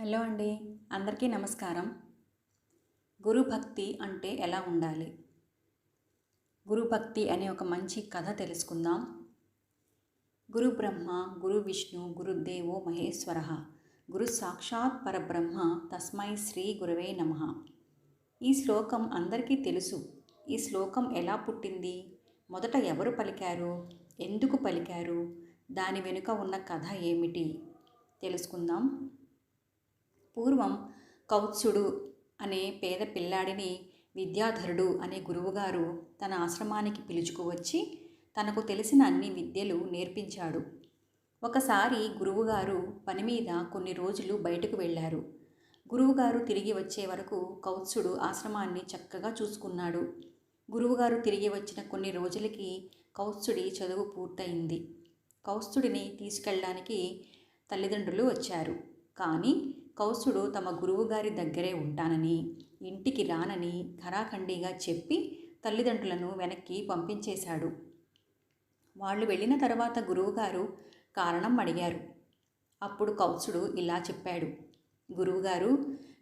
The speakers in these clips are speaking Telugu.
హలో అండి అందరికీ నమస్కారం. గురు భక్తి అంటే ఎలా ఉండాలి? గురు భక్తి అనే ఒక మంచి కథ తెలుసుకుందాం. గురు బ్రహ్మ గురు విష్ణు గురుదేవో మహేశ్వర గురు సాక్షాత్ పరబ్రహ్మ తస్మై శ్రీ గురవే నమ. ఈ శ్లోకం అందరికీ తెలుసు. ఈ శ్లోకం ఎలా పుట్టింది? మొదట ఎవరు పలికారు? ఎందుకు పలికారు? దాని వెనుక ఉన్న కథ ఏమిటి? తెలుసుకుందాం. పూర్వం కౌత్సుడు అనే పేద పిల్లాడిని విద్యాధరుడు అనే గురువుగారు తన ఆశ్రమానికి పిలుచుకువచ్చి తనకు తెలిసిన అన్ని విద్యలు నేర్పించాడు. ఒకసారి గురువుగారు పని మీద కొన్ని రోజులు బయటకు వెళ్ళారు. గురువుగారు తిరిగి వచ్చే వరకు కౌత్సుడు ఆశ్రమాన్ని చక్కగా చూసుకున్నాడు. గురువుగారు తిరిగి వచ్చిన కొన్ని రోజులకి కౌత్సుడి చదువు పూర్తయింది. కౌత్సుడిని తీసుకెళ్ళడానికి తల్లిదండ్రులు వచ్చారు. కానీ కౌసుడు తమ గురువుగారి దగ్గరే ఉంటానని ఇంటికి రానని ఖరాఖండిగా చెప్పి తల్లిదండ్రులను వెనక్కి పంపించేశాడు. వాళ్ళు వెళ్ళిన తర్వాత గురువుగారు కారణం అడిగారు. అప్పుడు కౌసుడు ఇలా చెప్పాడు. గురువుగారు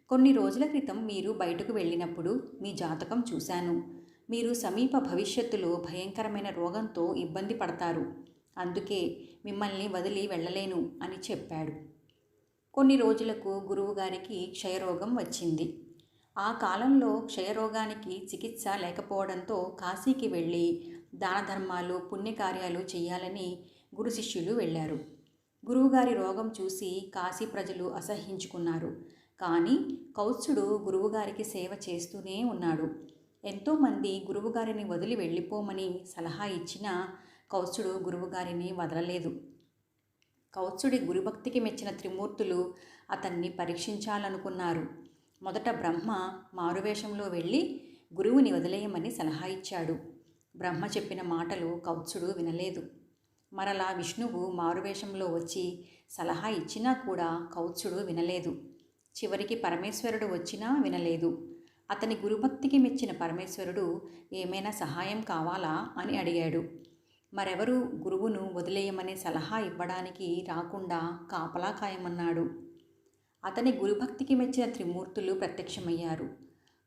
కొన్ని రోజుల క్రితం మీరు బయటకు వెళ్ళినప్పుడు మీ జాతకం చూశాను. మీరు సమీప భవిష్యత్తులో భయంకరమైన రోగంతో ఇబ్బంది పడతారు. అందుకే మిమ్మల్ని వదిలి వెళ్ళలేను అని చెప్పాడు. కొన్ని రోజులకు గురువుగారికి క్షయరోగం వచ్చింది. ఆ కాలంలో క్షయరోగానికి చికిత్స లేకపోవడంతో కాశీకి వెళ్ళి దాన ధర్మాలు పుణ్యకార్యాలు చేయాలని గురు శిష్యులు వెళ్ళారు. గురువుగారి రోగం చూసి కాశీ ప్రజలు అసహించుకున్నారు కానీ కౌత్సుడు గురువుగారికి సేవ చేస్తూనే ఉన్నాడు. ఎంతోమంది గురువుగారిని వదిలి వెళ్ళిపోమని సలహా ఇచ్చినా కౌత్సుడు గురువుగారిని వదలలేదు. కౌత్సుడి గురుభక్తికి మెచ్చిన త్రిమూర్తులు అతన్ని పరీక్షించాలనుకున్నారు. మొదట బ్రహ్మ మారువేషంలో వెళ్ళి గురువుని వదిలేయమని సలహా ఇచ్చాడు. బ్రహ్మ చెప్పిన మాటలు కౌత్సుడు వినలేదు. మరలా విష్ణువు మారువేషంలో వచ్చి సలహా ఇచ్చినా కూడా కౌత్సుడు వినలేదు. చివరికి పరమేశ్వరుడు వచ్చినా వినలేదు. అతని గురుభక్తికి మెచ్చిన పరమేశ్వరుడు ఏమైనా సహాయం కావాలా? అని అడిగాడు. మరెవరు గురువును వదిలేయమనే సలహా ఇవ్వడానికి రాకుండా కాపలా ఖాయమన్నాడు. అతని గురుభక్తికి మెచ్చిన త్రిమూర్తులు ప్రత్యక్షమయ్యారు.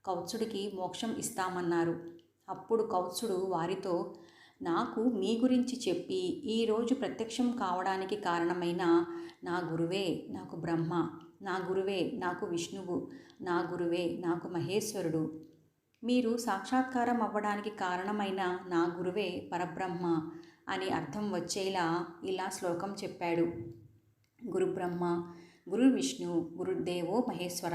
కౌత్సుడికి మోక్షం ఇస్తామన్నారు. అప్పుడు కౌత్సుడు వారితో నాకు మీ గురించి చెప్పి ఈరోజు ప్రత్యక్షం కావడానికి కారణమైన నా గురువే నాకు బ్రహ్మ నా గురువే నాకు విష్ణువు నా గురువే నాకు మహేశ్వరుడు. మీరు సాక్షాత్కారం అవ్వడానికి కారణమైన నా గురువే పరబ్రహ్మ అని అర్థం వచ్చేలా ఇలా శ్లోకం చెప్పాడు. గురుబ్రహ్మ గురు విష్ణు గురుదేవో మహేశ్వర.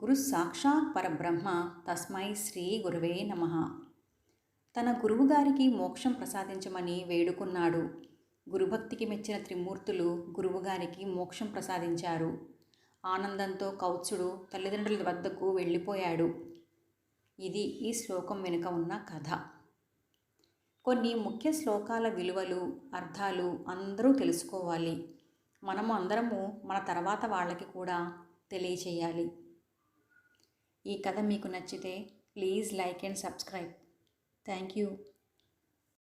గురు సాక్షాత్ పరబ్రహ్మ తస్మై శ్రీ గురువే నమ. తన గురువుగారికి మోక్షం ప్రసాదించమని వేడుకున్నాడు. గురుభక్తికి మెచ్చిన త్రిమూర్తులు గురువుగారికి మోక్షం ప్రసాదించారు. ఆనందంతో కౌత్సుడు తల్లిదండ్రుల వద్దకు వెళ్ళిపోయాడు. ఇది ఈ శ్లోకం వెనుక ఉన్న కథ. కొన్ని ముఖ్య శ్లోకాల విలువలు అర్థాలు అందరూ తెలుసుకోవాలి. మనము అందరము మన తర్వాత వాళ్ళకి కూడా తెలియచేయాలి. ఈ కథ మీకు నచ్చితే please like and subscribe. Thank you.